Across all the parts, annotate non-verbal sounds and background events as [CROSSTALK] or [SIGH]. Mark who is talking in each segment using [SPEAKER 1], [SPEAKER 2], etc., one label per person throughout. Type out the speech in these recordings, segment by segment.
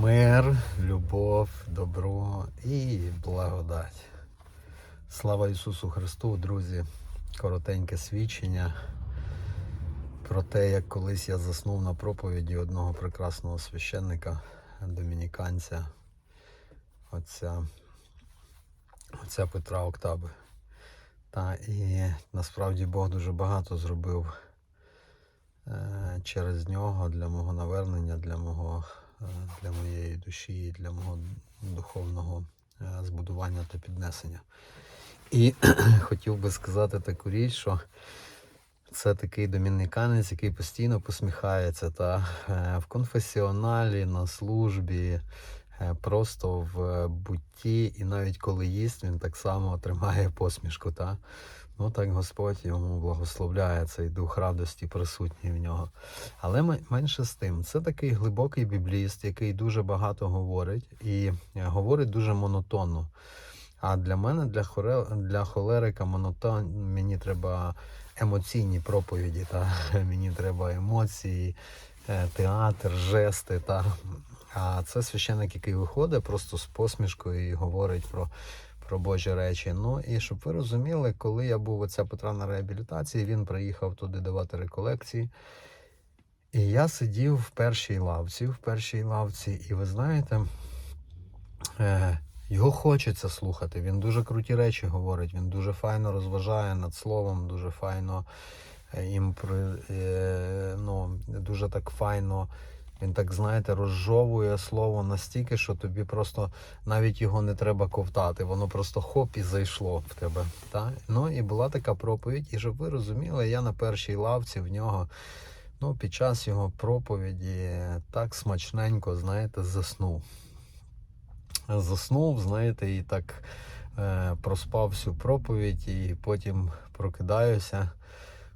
[SPEAKER 1] Мир, любов, добро і благодать. Слава Ісусу Христу, друзі! Коротеньке свідчення про те, як колись я заснув на проповіді одного прекрасного священника, домініканця, отця, отця Петра Октаби. Та і насправді Бог дуже багато зробив е, через нього для мого навернення, для мого для моєї душі, і для мого духовного е, збудування та піднесення. І [CLEARS THROAT] хотів би сказати таку річ, що це такий домініканець, який постійно посміхається та е, в конфесіоналі, на службі, е, просто в бутті, і навіть коли їсть, він так само тримає посмішку. Та? Ну так Господь йому благословляє цей дух радості присутній в нього. Але менше з тим, це такий глибокий бібліст, який дуже багато говорить і е, говорить дуже монотонно. А для мене, для, хоре, для холерика, монотон, мені треба емоційні проповіді, та [LAUGHS] мені треба емоції, е, театр, жести. Та. А це священник, який виходить просто з посмішкою і говорить про, про Божі речі. Ну і щоб ви розуміли, коли я був оця Петра на реабілітації, він приїхав туди давати реколекції. І я сидів в першій лавці, в першій лавці, і ви знаєте, е, його хочеться слухати. Він дуже круті речі говорить, він дуже файно розважає над словом, дуже файно е, імпри, е, ну, дуже так файно. Він так, знаєте, розжовує слово настільки, що тобі просто навіть його не треба ковтати. Воно просто хоп і зайшло в тебе. Та? Ну і була така проповідь. І щоб ви розуміли, я на першій лавці в нього ну, під час його проповіді так смачненько, знаєте, заснув. Заснув, знаєте, і так е, проспав всю проповідь, і потім прокидаюся.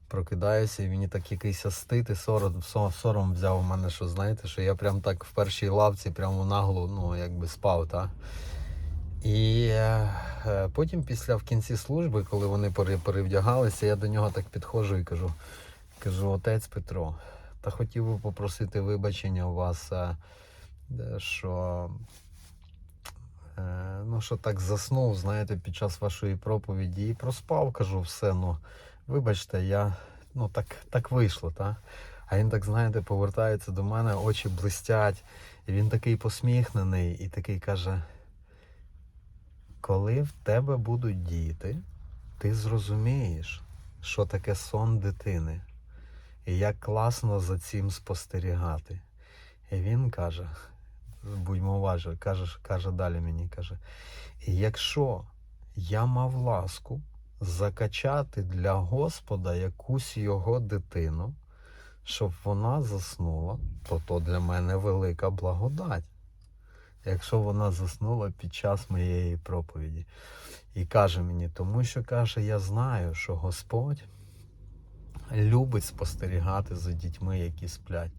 [SPEAKER 1] Прокидаюся, і мені так якийсь стид і сором, сором взяв у мене, що знаєте, що я прям так в першій лавці, прямо нагло, ну, якби спав, та? І е, е, потім, після в кінці служби, коли вони перевдягалися, я до нього так підходжу і кажу: кажу, отець Петро, та хотів би попросити вибачення у вас, е, що, ну, що так заснув, знаєте, під час вашої проповіді і проспав, кажу, все, ну, вибачте, я, ну, так, так вийшло, та? А він так, знаєте, повертається до мене, очі блистять, і він такий посміхнений, і такий каже. Коли в тебе будуть діти, ти зрозумієш, що таке сон дитини, і як класно за цим спостерігати. І він каже, будьмо уважні, каже, каже далі мені, каже, і якщо я мав ласку закачати для Господа якусь його дитину, щоб вона заснула, то то для мене велика благодать якщо вона заснула під час моєї проповіді. І каже мені, тому що каже, я знаю, що Господь любить спостерігати за дітьми, які сплять.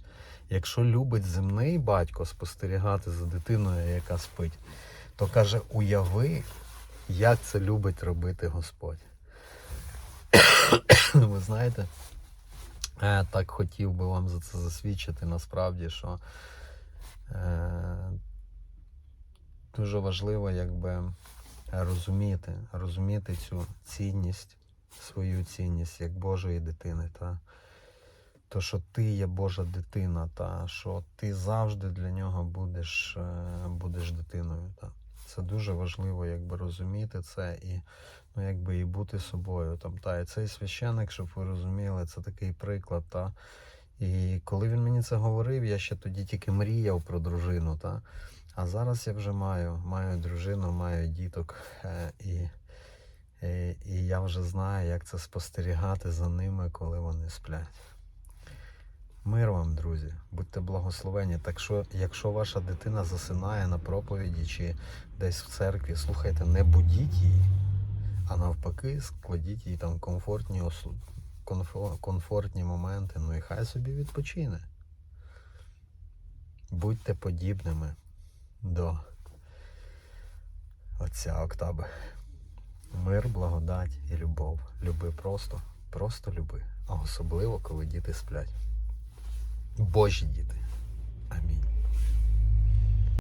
[SPEAKER 1] Якщо любить земний батько спостерігати за дитиною, яка спить, то каже, уяви, як це любить робити Господь. [COUGHS] Ви знаєте, е, так хотів би вам за це засвідчити насправді, що е, дуже важливо якби розуміти, розуміти цю цінність, свою цінність як Божої дитини. Та? То, що ти є Божа дитина, та що ти завжди для нього будеш, е, будеш дитиною. Та? Це дуже важливо якби розуміти це і, ну, якби, і бути собою. Там, та? І цей священик, щоб ви розуміли, це такий приклад. Та? І коли він мені це говорив, я ще тоді тільки мріяв про дружину. Та? А зараз я вже маю, маю дружину, маю діток, е, і, і, і я вже знаю, як це спостерігати за ними, коли вони сплять. Мир вам, друзі, будьте благословені. Так що, якщо ваша дитина засинає на проповіді чи десь в церкві, слухайте, не будіть її, а навпаки, складіть їй там комфортні, осу- комфо- комфортні моменти, ну і хай собі відпочине. Будьте подібними до отця Октаби. Мир, благодать і любов. Люби просто, просто люби. А особливо, коли діти сплять. Божі діти. Амінь.